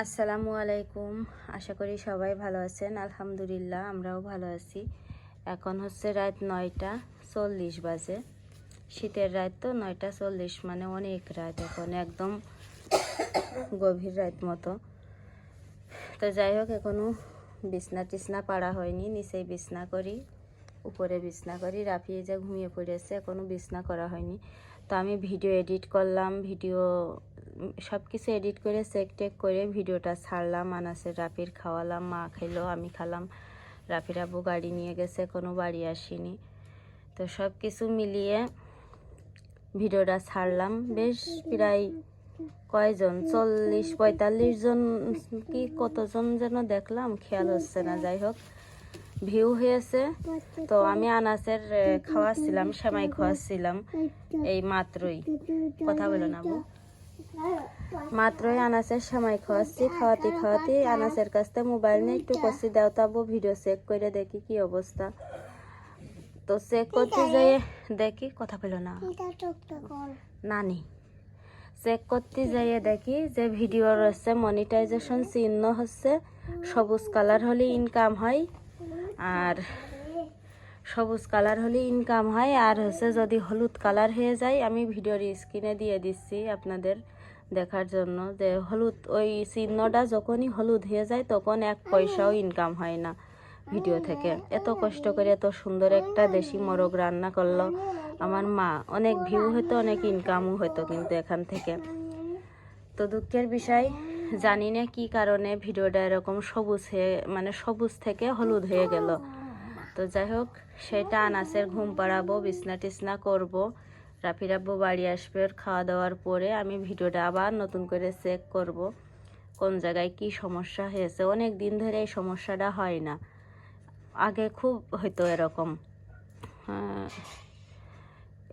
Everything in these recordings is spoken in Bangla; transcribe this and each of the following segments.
আসসালামু আলাইকুম। আশা করি সবাই ভালো আছেন। আলহামদুলিল্লাহ, আমরাও ভালো আছি। এখন হচ্ছে রাত নয়টা চল্লিশ বাজে। শীতের রাত তো, নয়টা চল্লিশ মানে অনেক রাত এখন, একদম গভীর রাত মতো। তো যাই হোক এখনও বিছনা টিছনা পাড়া হয়নি, নিচেই বিছনা করি, উপরে বিছনা করি, রাফিয়ে যে ঘুমিয়ে পড়েছে এখনও বিছনা করা হয়নি। তো আমি ভিডিও এডিট করলাম, ভিডিও সব কিছু এডিট করে চেক টেক করে ভিডিওটা ছাড়লাম, আনাসের রাফির খাওয়ালাম, মা খেলো আমি খালাম। রাফির আব্বু গাড়ি নিয়ে গেছে, কোনো বাড়ি আসেনি। তো সব কিছু মিলিয়ে ভিডিওটা ছাড়লাম। বেশ প্রায় কয়জন? চল্লিশ, পঁয়তাল্লিশ জন কি কতজন যেন দেখলাম, খেয়াল হচ্ছে না, যাই হোক। ভিউ হয়েছে। তো আমি আনাসের খাওয়াচ্ছিলাম সেমাই খাওয়াচ্ছিলাম এই মাত্রই। কথা বলো না মাত্রই আনাসের সেমাই খাওয়াচ্ছি, খাওয়াতে খাওয়াতে আনাসের কাছ থেকে মোবাইল নিয়ে একটু করছি দেও তাবো, ভিডিও চেক করে দেখি কি অবস্থা। তো চেক করতে যেয়ে দেখি, কথা বলো না। নানি চেক করতে যাইয়ে দেখি যে ভিডিওর হচ্ছে মনিটাইজেশন চিহ্ন হচ্ছে, সবুজ কালার হলে ইনকাম হয়, আর সবুজ কালার হলে ইনকাম হয়, আর হচ্ছে যদি হলুদ কালার হয়ে যায়, আমি ভিডিওর স্ক্রিনে দিয়ে দিচ্ছি আপনাদের দেখার জন্য যে হলুদ, ওই চিহ্নটা যখনই হলুদ হয়ে যায়, তখন এক পয়সাও ইনকাম হয় না ভিডিও থেকে। এত কষ্ট করে এত সুন্দর একটা দেশি মোরগ রান্না করল। আমার মা, অনেক ভিউ হতো অনেক ইনকামও হতো কিন্তু এখান থেকে। তো দুঃখের বিষয়, জানি না কী কারণে ভিডিওটা এরকম সবুজ হয়ে মানে সবুজ থেকে হলুদ হয়ে গেল। তো যাই হোক, সেটা আনাসের ঘুম পাড়াবো, বিছনা টিছনা করব। রাফিরাব্বু বাড়ি আসবে ওর খাওয়া দাওয়ার পরে। আমি ভিডিওটা আবার নতুন করে চেক করব। কোন জায়গায় কি সমস্যা হয়েছে? অনেক দিন ধরে এই সমস্যাটা হয় না। আগে খুব হতো এরকম।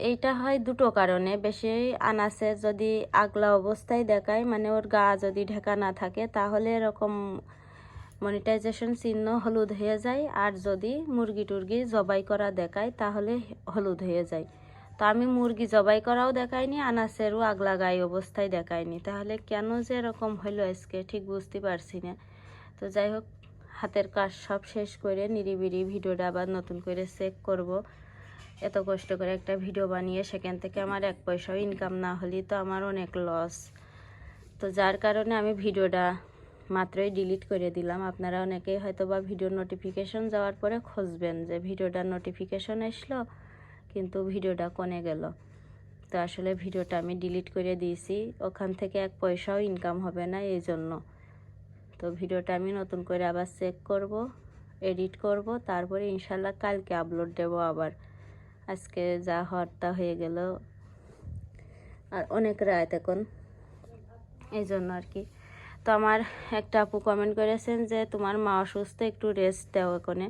এইটা হয় দুটো কারণে। বেশি আনাসে যদি আগলা অবস্থায় দেখায় মানে ওর গা যদি ঢেকা না থাকে, তাহলে এরকম মনিটাইজেশন চিহ্ন হলুদ হয়ে যায় আর যদি মুরগি টুরগি জবাই করা দেখায় তাহলে হলুদ হয়ে যায়। তো আমি মুরগি জবাই করাও দেখাইনি, আনাসেরও আগলা গায়ে অবস্থায় দেখাইনি। তাহলে কেন যে এরকম হলো আজকে ঠিক বুঝতে পারছি না। তো যাই হোক, হাতের কাজ সব শেষ করে নিরিবিরি ভিডিওটা আবার নতুন করে চেক করব। এত কষ্ট করে একটা ভিডিও বানিয়ে সেখান থেকে আমার এক পয়সাও ইনকাম না হলেই তো আমার অনেক লস তো যার কারণে আমি ভিডিওটা মাত্রই ডিলিট করে দিলাম। আপনারা অনেকেই হয়তো বা ভিডিও নোটিফিকেশন যাওয়ার পরে খুঁজবেন যে ভিডিওটার নোটিফিকেশন আসলো কিন্তু ভিডিওটা কনে গেল। তো আসলে ভিডিওটা আমি ডিলিট করে দিয়েছি। ওখান থেকে এক পয়সাও ইনকাম হবে না এই জন্য। তো ভিডিওটা আমি নতুন করে আবার চেক করব এডিট করব, তারপরে ইনশাল্লাহ কালকে আপলোড দেব আবার। আজকে যা হওয়ার তা হয়ে গেল। আর অনেক রাত এখন, এই জন্য আর কি। তো আমার একটা আপু কমেন্ট করেছেন যে, তোমার মা অসুস্থ, একটু রেস্ট দাও এখানে।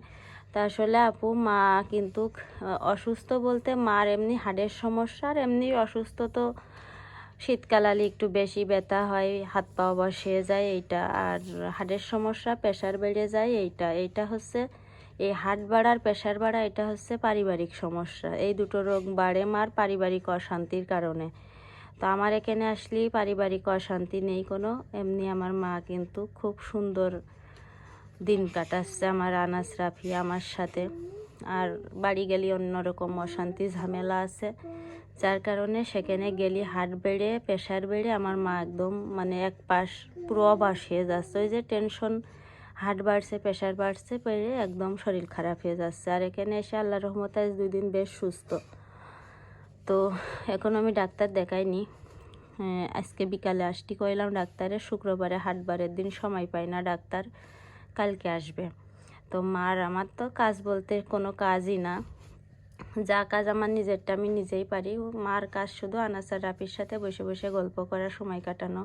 তা আসলে আপু, মা কিন্তু অসুস্থ বলতে মার এমনি হাড়ের সমস্যা, আর এমনি অসুস্থ তো শীতকালালে একটু বেশি ব্যথা হয়, হাত পা বসে যায় এইটা, আর হাড়ের সমস্যা, প্রেশার বেড়ে যায় এইটা। এইটা হচ্ছে, এই হাট বাড়ার, প্রেশার বাড়া, এটা হচ্ছে পারিবারিক সমস্যা। এই দুটো রোগ বাড়ে মার পারিবারিক অশান্তির কারণে। তো আমার এখানে আসলেই পারিবারিক অশান্তি নেই কোনো। এমনি আমার মা কিন্তু খুব সুন্দর দিন কাটাচ্ছে আমার আনাস, রাফি, আমার সাথে। আর বাড়ি গেলে অন্যরকম অশান্তি, ঝামেলা আছে। যার কারণে সেখানে গেলি হাট বেড়ে, প্রেশার বেড়ে আমার মা একদম মানে এক পাশ পুরো অবাস হয়ে যাচ্ছে। ওই যে টেনশন হাট বাড়ছে, প্রেশার বাড়ছে বেড়ে একদম শরীর খারাপ হয়ে যাচ্ছে। আর এখানে এসে আল্লাহ রহমত আজ দুই দিন বেশ সুস্থ। তো এখন আমি ডাক্তার দেখাইনি। হ্যাঁ, আজকে বিকালে আসটি কইলাম ডাক্তারে শুক্রবারে হাটবারের দিন সময় পাই না ডাক্তার কালকে আসবে। তো মার আমার তো কাজ বলতে কোনো কাজই না। যা কাজ আমার নিজেরটা আমি নিজেই পারি। মার কাজ শুধু আনাসার রাপির সাথে বসে বসে গল্প করার সময় কাটানো।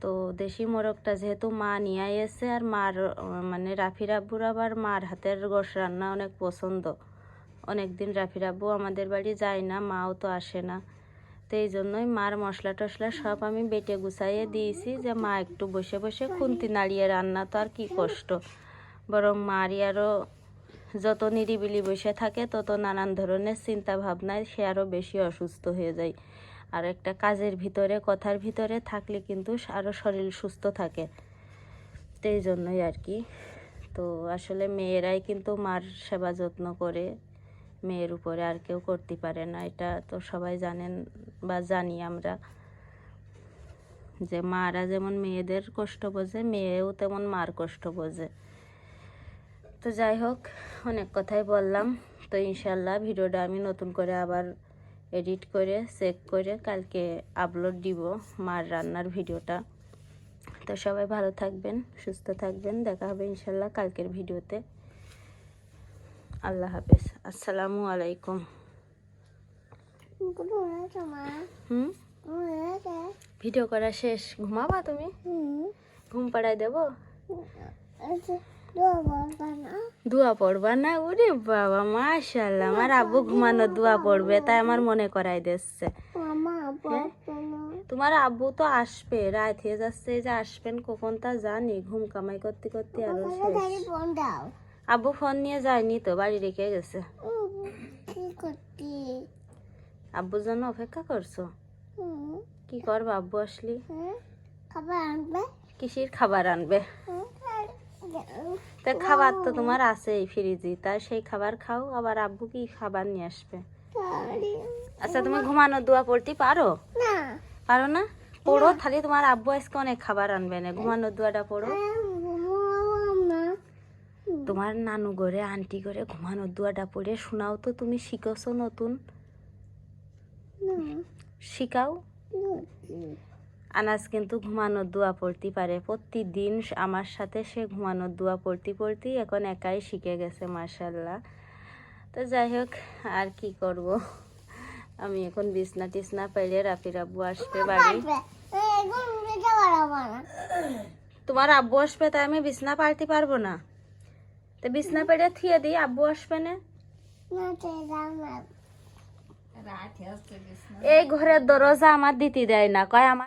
তো দেশি মোরগটা যেহেতু মা নিয়ে এসে আর মার মানে রাফির আব্বুর আবার মার হাতের গোশ রান্না অনেক পছন্দ। অনেক দিন রাফির আব্বু আমাদের বাড়ি যায় না, মাও তো আসে না। তো এই জন্যই মার মশলা টশলা সব আমি বেটে গুছাইয়ে দিয়েছি যে মা একটু বসে বসে খুন্তি নাড়িয়ে রান্না তো আর কি কষ্ট। বরং মারই আরও যত নিরিবিলি বসে থাকে তত নানান ধরনের চিন্তা ভাবনায় সে আরও বেশি অসুস্থ হয়ে যায়। আর একটা কাজের ভিতরে, কথার ভিতরে থাকলে কিন্তু আরও শরীর সুস্থ থাকে। তো এই জন্যই আর কি। তো আসলে মেয়েরাই কিন্তু মার সেবা যত্ন করে মেয়ের উপরে আর কেউ করতে পারে না। এটা তো সবাই জানেন বা জানি আমরা যে মারা যেমন মেয়েদের কষ্ট বোঝে, মেয়েও তেমন মার কষ্ট বোঝে। তো যাই হোক, অনেক কথাই বললাম। তো ইনশাল্লাহ ভিডিওটা আমি নতুন করে আবার এডিট করে চেক করে কালকে আপলোড দিব মার রান্নার ভিডিওটা। তো সবাই ভালো থাকবেন, সুস্থ থাকবেন। দেখা হবে ইনশাল্লাহ কালকের ভিডিওতে। আল্লাহ হাফেজ। আসসালামু আলাইকুম। হুম? ভিডিও করা শেষ। ঘুমাবা তুমি? ঘুম পাড়াই দেবো? দোয়া পড়বা না? ওরে বাবা মাশাল্লাহ আমার আব্বু ঘুমানো দোয়া পড়বে, তাই আমার মনে করাই দিচ্ছে। তোমার আব্বু তো আসবে, রাত হয়ে যাচ্ছে যে আসবেন কখন তা জানি। ঘুম কামাই করতে করতে আরও আব্বু ফোন নিয়ে যায়নি তো বাড়ি রেখে গেছে। আব্বুর জন্য অপেক্ষা করছ? কি করব আব্বু আসলি? খাবার আনবে? কিসির খাবার আনবে? তা খাবার তো তোমার আছেই ফ্রিজে তাই সেই খাবার খাও আবার আব্বু কি খাবার নিয়ে আসবে? আচ্ছা তুমি ঘুমানোর দোয়া পড়তে পারো? পারো না? পড়ো তাহলে তোমার আব্বু আজকে অনেক খাবার আনবে না। ঘুমানোর দোয়াটা পড়ো। না তোমার নানু ঘরে আন্টি ঘরে ঘুমানোর দুয়াটা পড়ে শোনাও তো তুমি শিখেছো নতুন। শিখাও। আনাজ কিন্তু ঘুমানোর দোয়া পড়তে পারে। প্রতিদিন আমার সাথে সে ঘুমানোর দোয়া পড়তে পড়তেই এখন একাই শিখে গেছে মার্শাল্লাহ তো যাই হোক আর কি করব? আমি এখন বিছনা টিছনা পাইলে রাফির আব্বু আসবে বাড়ি। তোমার আব্বু আসবে তাই আমি বিছনা পাল্টি পারব না? তো বিছনা পেড়ে থিয়ে দিই আব্বু আসবে না? এই ঘরের দরজা আমার দিতে দেয় না কয় আমার